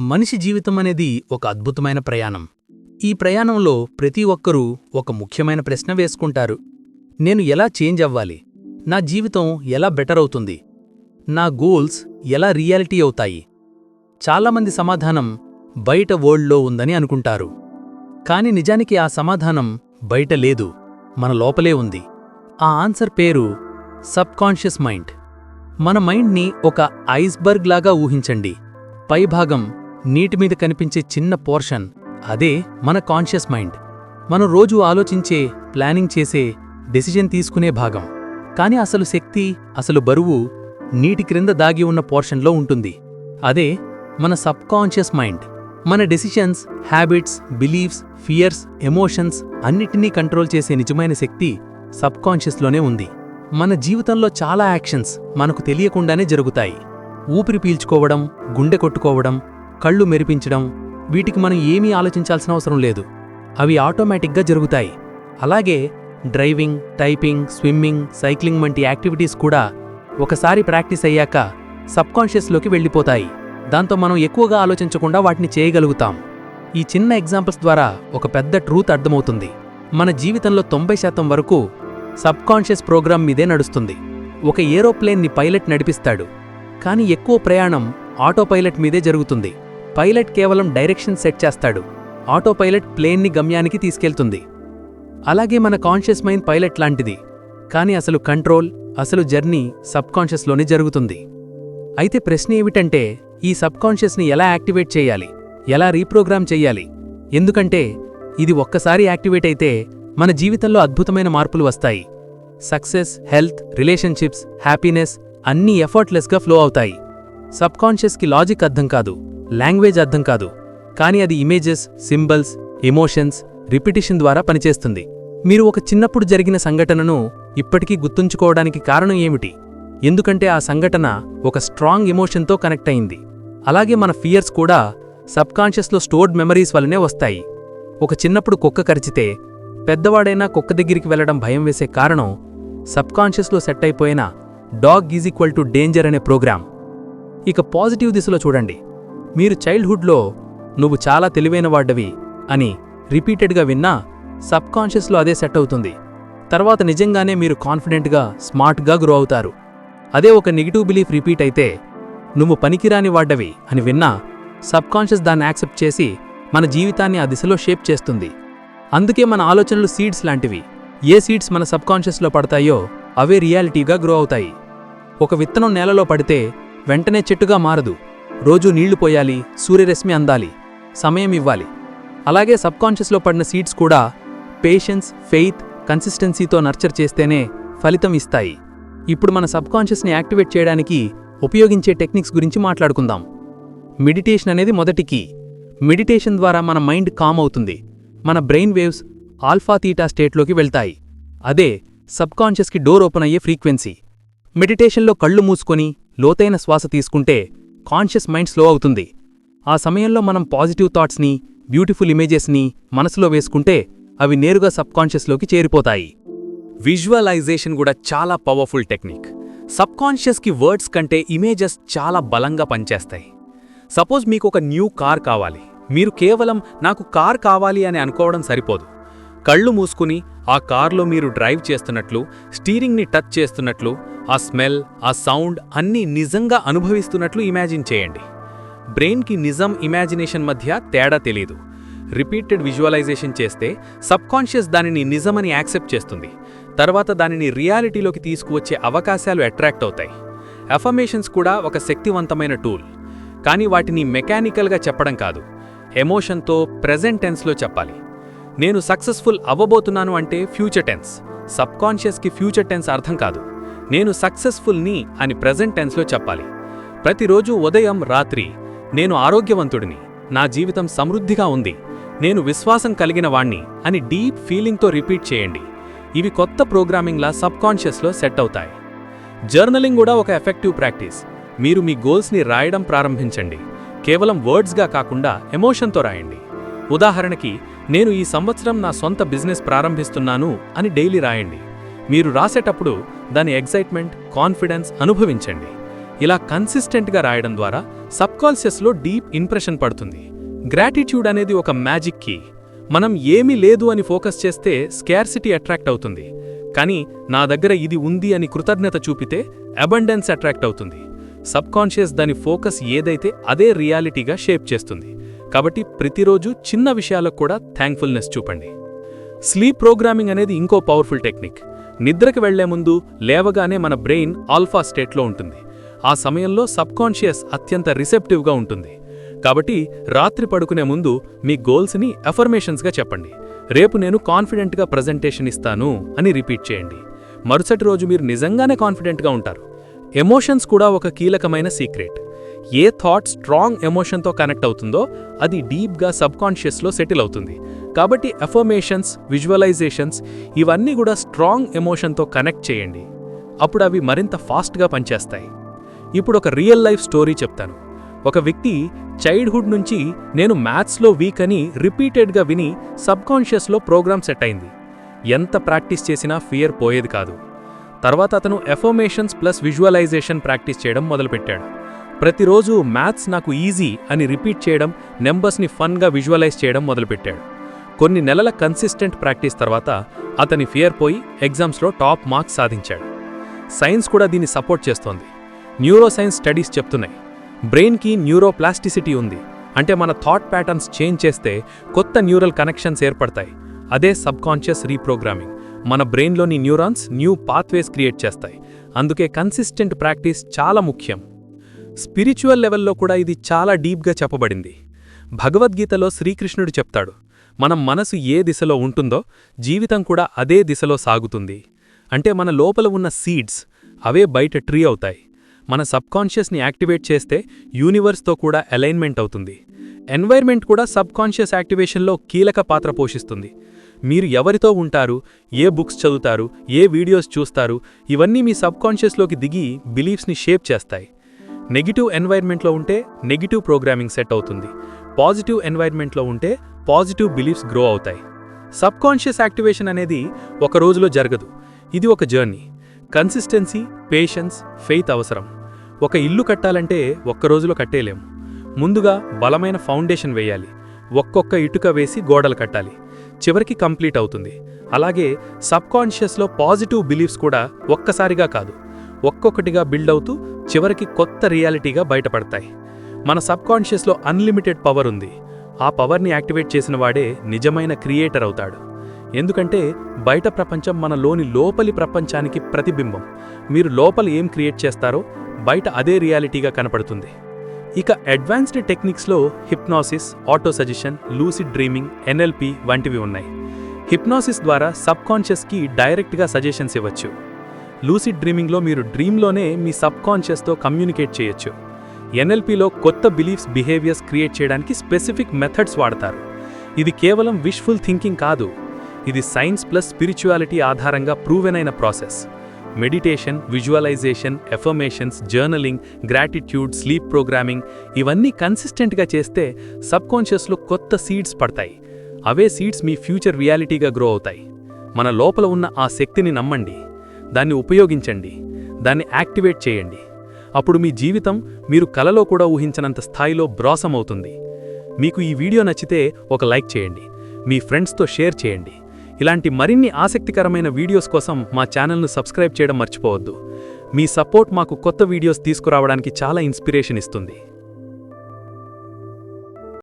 మనిషి జీవితం అనేది ఒక అద్భుతమైన ప్రయాణం. ఈ ప్రయాణంలో ప్రతి ఒక్కరూ ఒక ముఖ్యమైన ప్రశ్న వేసుకుంటారు. నేను ఎలా చేంజ్ అవ్వాలి? నా జీవితం ఎలా బెటర్ అవుతుంది? నా గోల్స్ ఎలా రియాలిటీ అవుతాయి? చాలామంది సమాధానం బయట వరల్డ్లో ఉందని అనుకుంటారు. కాని నిజానికి ఆ సమాధానం బయట లేదు మన లోపలే ఉంది. ఆ ఆన్సర్ పేరు సబ్కాన్షియస్ మైండ్. మన మైండ్ని ఒక ఐస్బర్గ్ లాగా ఊహించండి. పైభాగం నీటి మీద కనిపించే చిన్న పోర్షన్ అదే మన కాన్షియస్ మైండ్. మనం రోజు ఆలోచించే ప్లానింగ్ చేసే డెసిజన్ తీసుకునే భాగం. కాని అసలు శక్తి అసలు బరువు నీటి క్రింద దాగి ఉన్న పోర్షన్లో ఉంటుంది. అదే మన సబ్కాన్షియస్ మైండ్. మన decisions habits beliefs fears emotions అన్నిటినీ కంట్రోల్ చేసే నిజమైన శక్తి సబ్కాన్షియస్లోనే ఉంది. మన జీవితంలో చాలా యాక్షన్స్ మనకు తెలియకుండానే జరుగుతాయి. ఊపిరి పీల్చుకోవడం గుండె కొట్టుకోవడం కళ్ళు మెరిపించడం వీటికి మనం ఏమీ ఆలోచించాల్సిన అవసరం లేదు. అవి ఆటోమేటిక్గా జరుగుతాయి. అలాగే డ్రైవింగ్ టైపింగ్ స్విమ్మింగ్ సైక్లింగ్ వంటి యాక్టివిటీస్ కూడా ఒకసారి ప్రాక్టీస్ అయ్యాక సబ్కాన్షియస్లోకి వెళ్ళిపోతాయి. దాంతో మనం ఎక్కువగా ఆలోచించకుండా వాటిని చేయగలుగుతాం. ఈ చిన్న ఎగ్జాంపుల్స్ ద్వారా ఒక పెద్ద ట్రూత్ అర్థమవుతుంది. మన జీవితంలో తొంభై శాతం వరకు సబ్కాన్షియస్ ప్రోగ్రామ్ మీదే నడుస్తుంది. ఒక ఏరోప్లేన్ని పైలట్ నడిపిస్తాడు. కానీ ఎక్కువ ప్రయాణం ఆటో పైలట్ మీదే జరుగుతుంది. పైలట్ కేవలం డైరెక్షన్ సెట్ చేస్తాడు. ఆటో పైలట్ ప్లేన్ని గమ్యానికి తీసుకెళ్తుంది. అలాగే మన కాన్షియస్ మైండ్ పైలట్ లాంటిది. కానీ అసలు కంట్రోల్ అసలు జర్నీ సబ్కాన్షియస్లోనే జరుగుతుంది. అయితే ప్రశ్న ఏమిటంటే ఈ సబ్కాన్షియస్ని ఎలా యాక్టివేట్ చేయాలి? ఎలా రీప్రోగ్రామ్ చెయ్యాలి ఎందుకంటే ఇది ఒక్కసారి యాక్టివేట్ అయితే మన జీవితంలో అద్భుతమైన మార్పులు వస్తాయి. సక్సెస్ హెల్త్ రిలేషన్షిప్స్ హ్యాపీనెస్ అన్నీ ఎఫర్ట్లెస్గా ఫ్లో అవుతాయి. సబ్కాన్షియస్కి లాజిక్ అర్థం కాదు. లాంగ్వేజ్ అర్థం కాదు కానీ అది ఇమేజెస్ సింబల్స్ ఎమోషన్స్ రిపిటిషన్ ద్వారా పనిచేస్తుంది. మీరు ఒక చిన్నప్పుడు జరిగిన సంఘటనను ఇప్పటికీ గుర్తుంచుకోవడానికి కారణం ఏమిటి? ఎందుకంటే ఆ సంఘటన ఒక స్ట్రాంగ్ ఎమోషన్తో కనెక్ట్ అయింది. అలాగే మన ఫియర్స్ కూడా సబ్కాన్షియస్లో స్టోర్డ్ మెమరీస్ వల్లనే వస్తాయి. ఒక చిన్నప్పుడు కుక్క కరిచితే పెద్దవాడైనా కుక్క దగ్గరికి వెళ్ళడం భయం వేసే కారణం సబ్కాన్షియస్లో సెట్ అయిపోయిన dog is equal to danger అనే ప్రోగ్రామ్. ఇక పాజిటివ్ దిశలో చూడండి. మీరు చైల్డ్హుడ్లో నువ్వు చాలా తెలివైన వాడ్డవి అని రిపీటెడ్గా విన్నా సబ్కాన్షియస్లో అదే సెట్ అవుతుంది. తర్వాత నిజంగానే మీరు కాన్ఫిడెంట్గా స్మార్ట్గా గ్రో అవుతారు. అదే ఒక నెగిటివ్ బిలీఫ్ రిపీట్ అయితే నువ్వు పనికిరాని వాడ్డవి అని విన్నా సబ్కాన్షియస్ దాన్ని యాక్సెప్ట్ చేసి మన జీవితాన్ని ఆ దిశలో షేప్ చేస్తుంది. అందుకే మన ఆలోచనలు సీడ్స్ లాంటివి. ఏ సీడ్స్ మన సబ్కాన్షియస్లో పడతాయో అవే రియాలిటీగా గ్రో అవుతాయి. ఒక విత్తనం నేలలో పడితే వెంటనే చెట్టుగా మారదు. రోజూ నీళ్ళు పోయాలి సూర్యరశ్మి అందాలి సమయం ఇవ్వాలి. అలాగే సబ్కాన్షియస్లో పడిన సీడ్స్ కూడా పేషెన్స్ ఫెయిత్ కన్సిస్టెన్సీతో నర్చర్ చేస్తేనే ఫలితం ఇస్తాయి. ఇప్పుడు మన సబ్కాన్షియస్ని యాక్టివేట్ చేయడానికి ఉపయోగించే టెక్నిక్స్ గురించి మాట్లాడుకుందాం. మెడిటేషన్ అనేది మొదటికి. మెడిటేషన్ ద్వారా మన మైండ్ కామ్ అవుతుంది. మన బ్రెయిన్ వేవ్స్ ఆల్ఫా తీటా స్టేట్లోకి వెళ్తాయి. అదే సబ్కాన్షియస్కి డోర్ ఓపెన్ అయ్యే ఫ్రీక్వెన్సీ. మెడిటేషన్లో కళ్ళు మూసుకొని లోతైన శ్వాస తీసుకుంటే కాన్షియస్ మైండ్ స్లో అవుతుంది. ఆ సమయంలో మనం పాజిటివ్ థాట్స్ని బ్యూటిఫుల్ ఇమేజెస్ని మనసులో వేసుకుంటే అవి నేరుగా సబ్కాన్షియస్లోకి చేరిపోతాయి. విజువలైజేషన్ కూడా చాలా పవర్ఫుల్ టెక్నిక్ సబ్కాన్షియస్కి వర్డ్స్ కంటే ఇమేజెస్ చాలా బలంగా పనిచేస్తాయి. సపోజ్ మీకు ఒక న్యూ కార్ కావాలి. మీరు కేవలం నాకు కార్ కావాలి అని అనుకోవడం సరిపోదు. కళ్ళు మూసుకుని ఆ కార్లో మీరు డ్రైవ్ చేస్తున్నట్లు స్టీరింగ్ని టచ్ చేస్తున్నట్లు ఆ స్మెల్ ఆ సౌండ్ అన్నీ నిజంగా అనుభవిస్తున్నట్లు ఇమాజిన్ చేయండి. బ్రెయిన్కి నిజం ఇమాజినేషన్ మధ్య తేడా తెలీదు. రిపీటెడ్ విజువలైజేషన్ చేస్తే సబ్కాన్షియస్ దానిని నిజమని యాక్సెప్ట్ చేస్తుంది. తర్వాత దానిని రియాలిటీలోకి తీసుకువచ్చే అవకాశాలు అట్రాక్ట్ అవుతాయి. అఫర్మేషన్స్ కూడా ఒక శక్తివంతమైన టూల్. కానీ వాటిని మెకానికల్గా చెప్పడం కాదు. ఎమోషన్తో ప్రెజెంట్ టెన్స్లో చెప్పాలి. నేను సక్సెస్ఫుల్ అవ్వబోతున్నాను అంటే ఫ్యూచర్ టెన్స్ సబ్కాన్షియస్కి ఫ్యూచర్ టెన్స్ అర్థం కాదు. నేను సక్సెస్ఫుల్ని అని ప్రెజెంట్ టెన్స్లో చెప్పాలి. ప్రతిరోజు ఉదయం రాత్రి నేను ఆరోగ్యవంతుడిని. నా జీవితం సమృద్ధిగా ఉంది. నేను విశ్వాసం కలిగిన వాణ్ణి అని డీప్ ఫీలింగ్తో రిపీట్ చేయండి. ఇవి కొత్త ప్రోగ్రామింగ్లా సబ్కాన్షియస్లో సెట్ అవుతాయి. జర్నలింగ్ కూడా ఒక ఎఫెక్టివ్ ప్రాక్టీస్ మీరు మీ గోల్స్ని రాయడం ప్రారంభించండి. కేవలం వర్డ్స్గా కాకుండా ఎమోషన్తో రాయండి. ఉదాహరణకి నేను ఈ సంవత్సరం నా సొంత బిజినెస్ ప్రారంభిస్తున్నాను అని డైలీ రాయండి. మీరు రాసేటప్పుడు దాని ఎగ్జైట్మెంట్ కాన్ఫిడెన్స్ అనుభవించండి. ఇలా కన్సిస్టెంట్గా రాయడం ద్వారా సబ్కాన్షియస్లో డీప్ ఇంప్రెషన్ పడుతుంది. గ్రాటిట్యూడ్ అనేది ఒక మ్యాజిక్ కీ. మనం ఏమీ లేదు అని ఫోకస్ చేస్తే స్కేర్సిటీ అట్రాక్ట్ అవుతుంది. కానీ నా దగ్గర ఇది ఉంది అని కృతజ్ఞత చూపితే అబండెన్స్ అట్రాక్ట్ అవుతుంది. సబ్కాన్షియస్ దాని ఫోకస్ ఏదైతే అదే రియాలిటీగా షేప్ చేస్తుంది. కాబట్టి ప్రతిరోజు చిన్న విషయాలకు కూడా థ్యాంక్ఫుల్నెస్ చూపండి. స్లీప్ ప్రోగ్రామింగ్ అనేది ఇంకో పవర్ఫుల్ టెక్నిక్ నిద్రకి వెళ్ళే ముందు లేవగానే మన బ్రెయిన్ ఆల్ఫా స్టేట్లో ఉంటుంది. ఆ సమయంలో సబ్కాన్షియస్ అత్యంత రిసెప్టివ్గా ఉంటుంది. కాబట్టి రాత్రి పడుకునే ముందు మీ గోల్స్ని అఫర్మేషన్స్గా చెప్పండి. రేపు నేను కాన్ఫిడెంట్గా ప్రజెంటేషన్ ఇస్తాను అని రిపీట్ చేయండి. మరుసటి రోజు మీరు నిజంగానే కాన్ఫిడెంట్గా ఉంటారు. ఎమోషన్స్ కూడా ఒక కీలకమైన సీక్రెట్ ఏ థాట్ స్ట్రాంగ్ ఎమోషన్తో కనెక్ట్ అవుతుందో అది డీప్గా సబ్కాన్షియస్లో సెటిల్ అవుతుంది. కాబట్టి అఫర్మేషన్స్ విజువలైజేషన్స్ ఇవన్నీ కూడా స్ట్రాంగ్ ఎమోషన్తో కనెక్ట్ చేయండి. అప్పుడు అవి మరింత ఫాస్ట్గా పనిచేస్తాయి. ఇప్పుడు ఒక రియల్ లైఫ్ స్టోరీ చెప్తాను. ఒక వ్యక్తి చైల్డ్హుడ్ నుంచి నేను మ్యాథ్స్లో వీక్ అని రిపీటెడ్గా విని సబ్కాన్షియస్లో ప్రోగ్రామ్ సెట్ అయింది. ఎంత ప్రాక్టీస్ చేసినా ఫియర్ పోయేది కాదు. తర్వాత అతను ఎఫర్మేషన్స్ ప్లస్ విజువలైజేషన్ ప్రాక్టీస్ చేయడం మొదలుపెట్టాడు. ప్రతిరోజు మ్యాథ్స్ నాకు ఈజీ అని రిపీట్ చేయడం నెంబర్స్ని ఫన్గా విజువలైజ్ చేయడం మొదలుపెట్టాడు. కొన్ని నెలల కన్సిస్టెంట్ ప్రాక్టీస్ తర్వాత అతని ఫియర్ పోయి ఎగ్జామ్స్లో టాప్ మార్క్స్ సాధించాడు. సైన్స్ కూడా దీన్ని సపోర్ట్ చేస్తోంది. న్యూరోసైన్స్ స్టడీస్ చెప్తున్నాయి. బ్రెయిన్కి న్యూరోప్లాస్టిసిటీ ఉంది. అంటే మన థాట్ ప్యాటర్న్స్ చేంజ్ చేస్తే కొత్త న్యూరల్ కనెక్షన్స్ ఏర్పడతాయి. అదే సబ్కాన్షియస్ రీప్రోగ్రామింగ్. మన బ్రెయిన్లోని న్యూరాన్స్ న్యూ పాత్వేస్ క్రియేట్ చేస్తాయి. అందుకే కన్సిస్టెంట్ ప్రాక్టీస్ చాలా ముఖ్యం. స్పిరిచువల్ లెవెల్లో కూడా ఇది చాలా డీప్గా చెప్పబడింది. భగవద్గీతలో శ్రీకృష్ణుడు చెప్తాడు మనం మనసు ఏ దిశలో ఉంటుందో జీవితం కూడా అదే దిశలో సాగుతుంది. అంటే మన లోపల ఉన్న సీడ్స్ అవే బయట ట్రీ అవుతాయి. మన సబ్కాన్షియస్ని యాక్టివేట్ చేస్తే యూనివర్స్తో కూడా అలైన్మెంట్ అవుతుంది. ఎన్వైర్మెంట్ కూడా సబ్కాన్షియస్ యాక్టివేషన్లో కీలక పాత్ర పోషిస్తుంది. మీరు ఎవరితో ఉంటారు ఏ బుక్స్ చదువుతారు ఏ వీడియోస్ చూస్తారు ఇవన్నీ మీ సబ్కాన్షియస్లోకి దిగి బిలీఫ్స్ని షేప్ చేస్తాయి. నెగిటివ్ ఎన్వైర్న్మెంట్లో ఉంటే నెగిటివ్ ప్రోగ్రామింగ్ సెట్ అవుతుంది. పాజిటివ్ ఎన్వైర్న్మెంట్లో ఉంటే పాజిటివ్ బిలీఫ్స్ గ్రో అవుతాయి. సబ్కాన్షియస్ యాక్టివేషన్ అనేది ఒక రోజులో జరగదు. ఇది ఒక జర్నీ. కన్సిస్టెన్సీ పేషెన్స్ ఫెయిత్ అవసరం. ఒక ఇల్లు కట్టాలంటే ఒక్క రోజులో కట్టేలేం ముందుగా బలమైన ఫౌండేషన్ వేయాలి. ఒక్కొక్క ఇటుక వేసి గోడలు కట్టాలి. చివరికి కంప్లీట్ అవుతుంది. అలాగే సబ్కాన్షియస్లో పాజిటివ్ బిలీఫ్స్ కూడా ఒక్కసారిగా కాదు. ఒక్కొక్కటిగా బిల్డ్ అవుతూ చివరికి కొత్త రియాలిటీగా బయటపడతాయి. మన సబ్కాన్షియస్లో అన్లిమిటెడ్ పవర్ ఉంది. ఆ పవర్ని యాక్టివేట్ చేసిన వాడే నిజమైన క్రియేటర్ అవుతాడు. ఎందుకంటే బయట ప్రపంచం మన లోని లోపలి ప్రపంచానికి ప్రతిబింబం. మీరు లోపల ఏం క్రియేట్ చేస్తారో బయట అదే రియాలిటీగా కనపడుతుంది. ఇక advanced టెక్నిక్స్లో hypnosis auto suggestion lucid dreaming NLP వంటివి ఉన్నాయి. హిప్నాసిస్ ద్వారా సబ్కాన్షియస్కి డైరెక్ట్గా సజెషన్స్ ఇవ్వచ్చు. లూసిడ్ డ్రీమింగ్లో మీరు డ్రీమ్లోనే మీ సబ్కాన్షియస్తో కమ్యూనికేట్ చేయొచ్చు. ఎన్ఎల్పిలో కొత్త బిలీఫ్స్ బిహేవియర్స్ క్రియేట్ చేయడానికి స్పెసిఫిక్ మెథడ్స్ వాడతారు. ఇది కేవలం విష్ఫుల్ థింకింగ్ కాదు. ఇది సైన్స్ ప్లస్ స్పిరిచువాలిటీ ఆధారంగా ప్రూవెన్ అయిన process. Meditation visualisation affirmations journaling gratitude sleep programming ఇవన్నీ కన్సిస్టెంట్గా చేస్తే సబ్కాన్షియస్లో కొత్త సీడ్స్ పడతాయి. అవే సీడ్స్ మీ ఫ్యూచర్ రియాలిటీగా గ్రో అవుతాయి. మన లోపల ఉన్న ఆ శక్తిని నమ్మండి. దాన్ని ఉపయోగించండి. దాన్ని యాక్టివేట్ చేయండి. అప్పుడు మీ జీవితం మీరు కలలో కూడా ఊహించనంత స్థాయిలో బ్రాసం అవుతుంది మీకు ఈ వీడియో నచ్చితే ఒక లైక్ చేయండి. మీ ఫ్రెండ్స్తో షేర్ చేయండి. ఇలాంటి మరిన్ని ఆసక్తికరమైన వీడియోస్ కోసం మా ఛానల్ను సబ్స్క్రైబ్ చేయడం మర్చిపోవద్దు. మీ సపోర్ట్ మాకు కొత్త వీడియోస్ తీసుకురావడానికి చాలా ఇన్స్పిరేషన్ ఇస్తుంది.